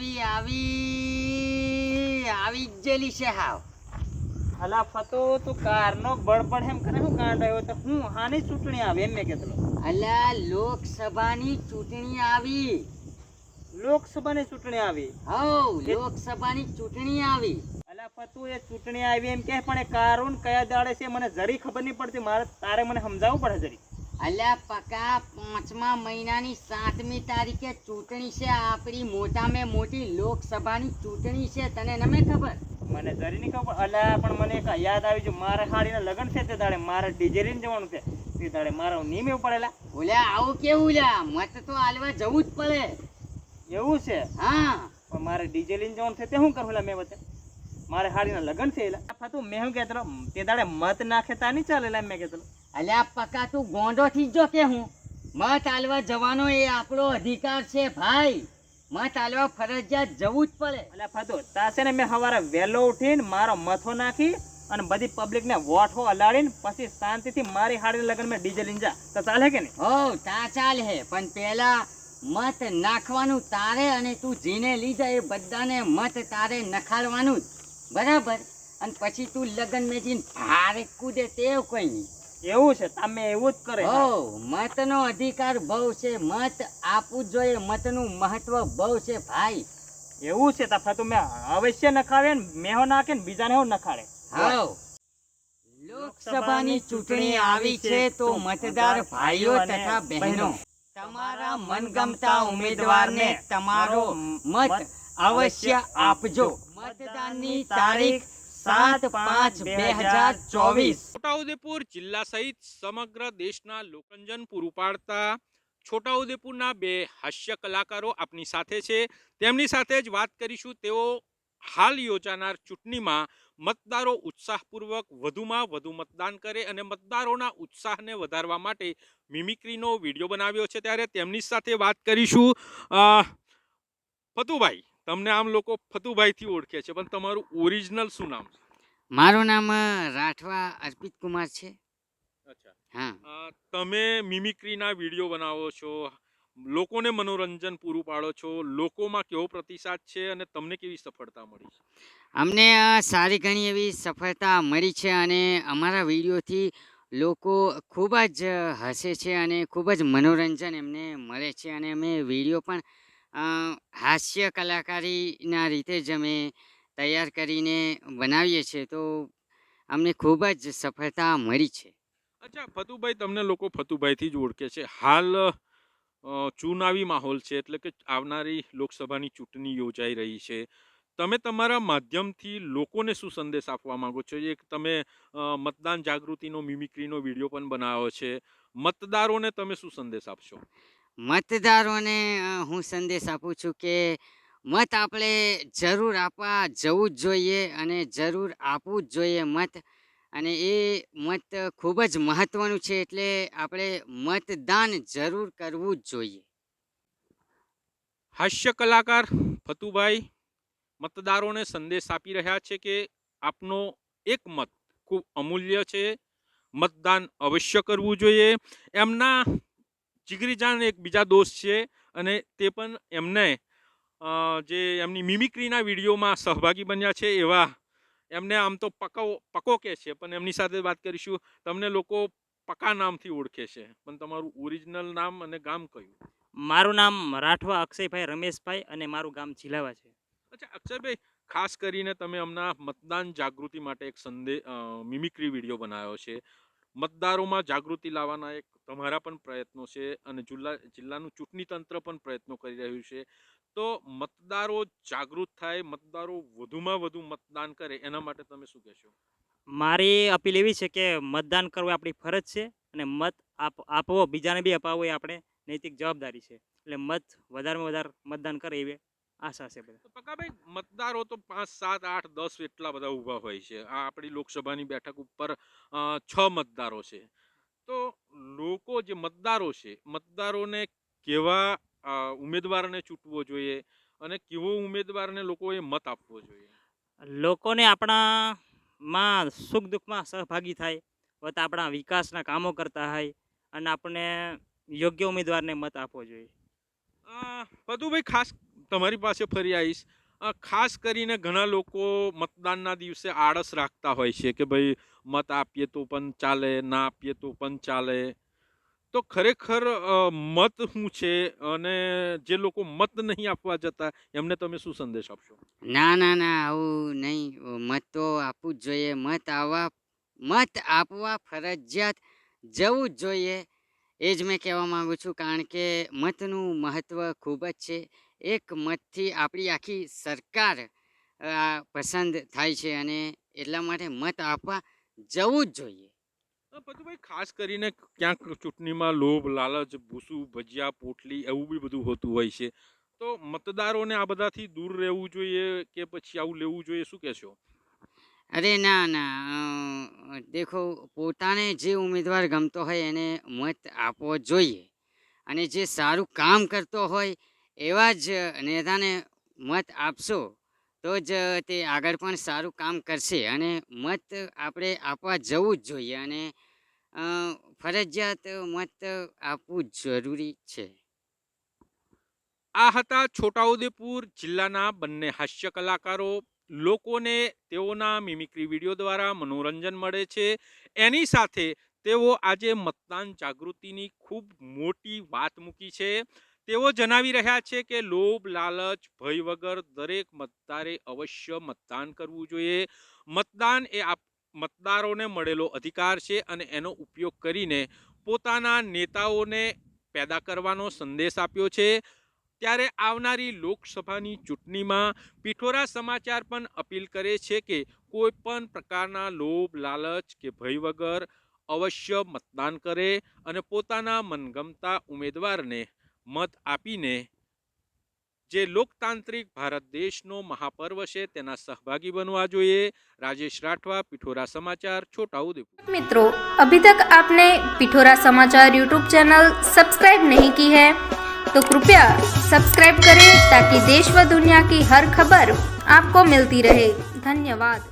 આવી આવી આવી જેલી છે હાવ. હલા ફતો તું કારનો બળબડ એમ કરે હું કાંડ આવ્યો તો? હું હાની ચૂંટણી આવે એમ મેં કીધું અલા લોકસભાની ચૂંટણી આવી. લોકસભાની ચૂંટણી આવી? હવ લોકસભાની ચૂંટણી આવી. અલા ફતું એ ચૂંટણી આવી એમ કે પણ એ કારું કયા દાડે છે મને જરી ખબર નહીં પડતી. મારે તારે મને સમજાવવું પડે જરી. અલ્યા પકા પાંચમા મહિનાની સાતમી તારીખે ચૂંટણી છે. આપણી મોટામાં મોટી લોકસભાની ચૂંટણી છે. તને નમે ખબર? મને જરી નહીં ખબર. અલ્યા પણ મને એક યાદ આવી જો મારે હાડીના લગ્ન છે તે દાડે. મારે ડીજે લઈને જવાનું છે તે દાડે મારો નિયમ એવું પડેલા. ઓલ્યા આવું કેવું લ્યા? મત તો હાલવા જવું જ પડે. એવું છે? હા. પણ મારે ડીજે જવાનું છે તે શું કરું લા મેં વચ્ચે? મારે હાડીના લગ્ન છે એટલે મેં શું કહેતો તે દાડે મત નાખેતા નહીં ચાલેલા મેં કહેતો અલ્યા પકા તું ગોંડો થી જો કે હું. મત હાલવા જવાનો એ આપણો અધિકાર છે ભાઈ. મત હાલવા ફરજિયાત જવું જ પડે. અલા ફતો તાસે ને મેં સવારે વહેલો ઉઠીને મારો મથો નાખી અને બધી પબ્લિકને વોઠો અલાડીને પછી શાંતિથી મારી હાડી લગન મેં ડીજે લઈને જા. તો ચાલે કે નહીં? હો તા ચાલે હે. પણ પહેલા મત નાખવાનું તારે અને તું જીને લીધા એ બધાને મત તારે નખાડવાનું જ. બરાબર? અને પછી તું લગન મેં જઈને ભારે કૂદે તેવું કોઈ નહીં. એવું છે તમે એવું જ કરે હો મતનો અધિકાર બહુ છે મત આપવું જોઈએ મતનું મહત્વ બહુ છે ભાઈ. એવું છે તફા ફતું મેં અવશ્ય નખાવે ને મેહો નાખે ને બીજાને હું નખાડે? હો લોકસભાની ચૂંટણી આવી છે તો મતદાર ભાઈઓ તથા બહેનો તમારા મનગમતા ઉમેદવારને તમારો મત અવશ્ય આપજો. મતદાનની તારીખ સાત પાંચ બે હજાર ચોવીસ. છોટાઉદેપુર જિલ્લા સહિત સમગ્ર દેશના લોકંજન પૂરું પાડતા છોટાઉદેપુરના બે હાસ્ય કલાકારો આપની સાથે છે. તેમની સાથે જ વાત કરીશું તેઓ હાલ યોજાનાર ચૂંટણીમાં મતદારો ઉત્સાહપૂર્વક વધુમાં વધુ મતદાન કરે અને મતદારોના ઉત્સાહને વધારવા માટે મિમિક્રીનો વીડિયો બનાવ્યો છે. ત્યારે તેમની સાથે વાત કરીશું ફતુભાઈ. તમને આમ લોકો ફતુભાઈથી ઓળખે છે પણ તમારું ઓરિજિનલ શું નામ છે? મારું નામ રાઠવા અર્પિત કુમાર છે. અચ્છા. હા. તમે મિમિક્રીના વીડિયો બનાવો છો લોકોને મનોરંજન પૂરું પાડો છો લોકોમાં કેવો પ્રતિસાદ છે અને તમને કેવી સફળતા મળી છે? અમને સારી ઘણી એવી સફળતા મળી છે અને અમારા વિડીયોથી લોકો ખૂબ જ હસે છે અને ખૂબ જ મનોરંજન એમને મળે છે અને અમે વીડિયો પણ હાસ્ય કલાકારીના રીતે જ અમે તૈયાર કરીને બનાવીએ છીએ, તો અમને ખૂબ જ સફળતા મળી છે. અચ્છા, ફતુભાઈ તમને લોકો ફતુભાઈથી જ ઓળખે છે. હાલ ચુનાવી માહોલ છે, એટલે કે આવનારી લોકસભાની ચૂંટણી યોજાઈ રહી છે. તમે તમારા માધ્યમથી લોકોને શું સંદેશ આપવા માંગો છો? એક તમે મતદાન જાગૃતિનો મિમિક્રીનો વીડિયો પણ બનાવ્યો છે. મતદારોને તમે શું સંદેશ આપશો? મતદારોને હું સંદેશ આપું છું કે મત આપણે જરૂર આપવા જવું જ જોઈએ અને જરૂર આપવું જ જોઈએ મત. અને એ મત ખૂબ જ મહત્ત્વનું છે એટલે આપણે મતદાન જરૂર કરવું જ જોઈએ. હાસ્ય કલાકાર ફતુભાઈ મતદારોને સંદેશ આપી રહ્યા છે કે આપનો એક મત ખૂબ અમૂલ્ય છે. મતદાન અવશ્ય કરવું જોઈએ. એમના જીગરીજાન એક બીજા દોસ્ત છે અને તે પણ એમને જે એમની મિમિક્રીના વિડીયોમાં સહભાગી બન્યા છે એવા એમને આમ તો પકો પકો કહે છે પણ એમની સાથે વાત કરીશું. તમને લોકો પકા નામથી ઓળખે છે પણ તમારું ઓરિજિનલ નામ અને ગામ કયું? મારું નામ રાઠવા અક્ષયભાઈ રમેશભાઈ અને મારું ગામ ચીલાવા છે. અચ્છા અક્ષયભાઈ ખાસ કરીને તમે હમણાં મતદાન જાગૃતિ માટે એક સંદેશ મિમિક્રી વીડિયો બનાવ્યો છે. મતદારોમાં જાગૃતિ લાવવાના એક તમારા પણ પ્રયત્નો છે અને જિલ્લા, જિલ્લાનું ચૂંટણી તંત્ર પણ પ્રયત્નો કરી રહ્યું છે. તો મતદારો જાગૃત થાય, મતદારો વધુમાં વધુ મતદાન કરે, એના માટે તમે શું કહેશો? મારી અપીલ એવી છે કે મતદાન કરવું આપણી ફરજ છે અને મત આપ આપવો બીજાને બી અપાવવો એ આપણે નૈતિક જવાબદારી છે. એટલે મત વધારેમાં વધારે મતદાન કરે એવી આશા છે બધા. તો પક્કાભાઈ મતદારો તો પાંચ સાત આઠ દસ એટલા બધા ઊભા હોય છે. આ આપણી લોકસભાની બેઠક ઉપર છ મતદારો છે. તો લોકો જે મતદારો છે મતદારોને કેવા ઉમેદવારને ચૂંટવો જોઈએ અને કેવો ઉમેદવારને લોકોએ મત આપવો જોઈએ? લોકોને આપણા માં સુખ દુઃખમાં સહભાગી થાય વત આપણા વિકાસના કામો કરતા હોય અને આપણે યોગ્ય ઉમેદવારને મત આપવો જોઈએ. બધું ભાઈ ખાસ તમારી પાસે ફરી આવીશ. ખાસ કરીને ઘણા લોકો મતદાનના દિવસે આળસ રાખતા હોય છે કે ભાઈ મત આપીએ તો પણ ચાલે, ના આપીએ તો પણ ચાલે. તો ખરેખર મત શું છે અને જે લોકો મત નહીં આપવા જતા, એમને તમે શું સંદેશ આપશો? ના ના ના, આવું નહીં. મત તો આપવું જ જોઈએ. મત આવવા, મત આપવા ફરજિયાત જવું જ જોઈએ. એ જ મેં કહેવા માગું છું કારણ કે મતનું મહત્ત્વ ખૂબ જ છે. એક મતથી આપણી આખી સરકાર પસંદ થાય છે અને એટલા માટે મત આપવા જવું જ જોઈએ. પતુભાઈ ખાસ કરીને ક્યાંક ચૂંટણીમાં લોભ લાલચ ભૂસું ભજીયા પોટલી એવું બી બધું હોતું હોય છે. તો મતદારોને આ બધાથી દૂર રહેવું જોઈએ કે પછી આવું લેવું જોઈએ શું કહેશો? અરે ના ના દેખો પોતાને જે ઉમેદવાર ગમતો હોય એને મત આપવો જોઈએ. અને જે સારું કામ કરતો હોય એવા જ નેતાને મત આપશો, તો જ તે આગળ પણ સારું કામ કરશે અને મત આપણે આપવા જવું જ જોઈએ અને ફરજિયાત મત આપવું જરૂરી છે. આ હતા છોટાઉદેપુર જિલ્લાના બંને હાસ્ય કલાકારો. લોકોને તેઓના મિમિક્રી વીડિયો દ્વારા મનોરંજન મળે છે. એની સાથે તેઓ આજે મતદાન જાગૃતિની ખૂબ મોટી વાત મૂકી છે. તેઓ જણાવી રહ્યા છે કે લોભ, લાલચ, ભય વગર દરેક મતદારે અવશ્ય મતદાન કરવું જોઈએ. મતદાન એ આપ, મતદારોને મળેલો અધિકાર છે અને એનો ઉપયોગ કરીને પોતાના નેતાઓને પેદા કરવાનો સંદેશ આપ્યો છે. ત્યારે આવનારી લોકસભાની ચૂંટણીમાં પિઠોરા સમાચાર પણ અપીલ કરે છે કે કોઈ પણ પ્રકારના લોભ, લાલચ કે ભય વગર અવશ્ય મતદાન કરે અને પોતાના મનગમતા ઉમેદવારને મત આપીને જે લોકતાંત્રિક ભારત દેશનો મહાપર્વ છે તેના સહભાગી બનવા જોઈએ રાજેશ રાઠવા પિઠોરા સમાચાર છોટાઉદેપુર मित्रों अभी तक आपने पिठोरा समाचार यूट्यूब चैनल सब्सक्राइब नहीं की है तो कृपया सब्सक्राइब करें ताकि देश व दुनिया की हर खबर आपको मिलती रहे धन्यवाद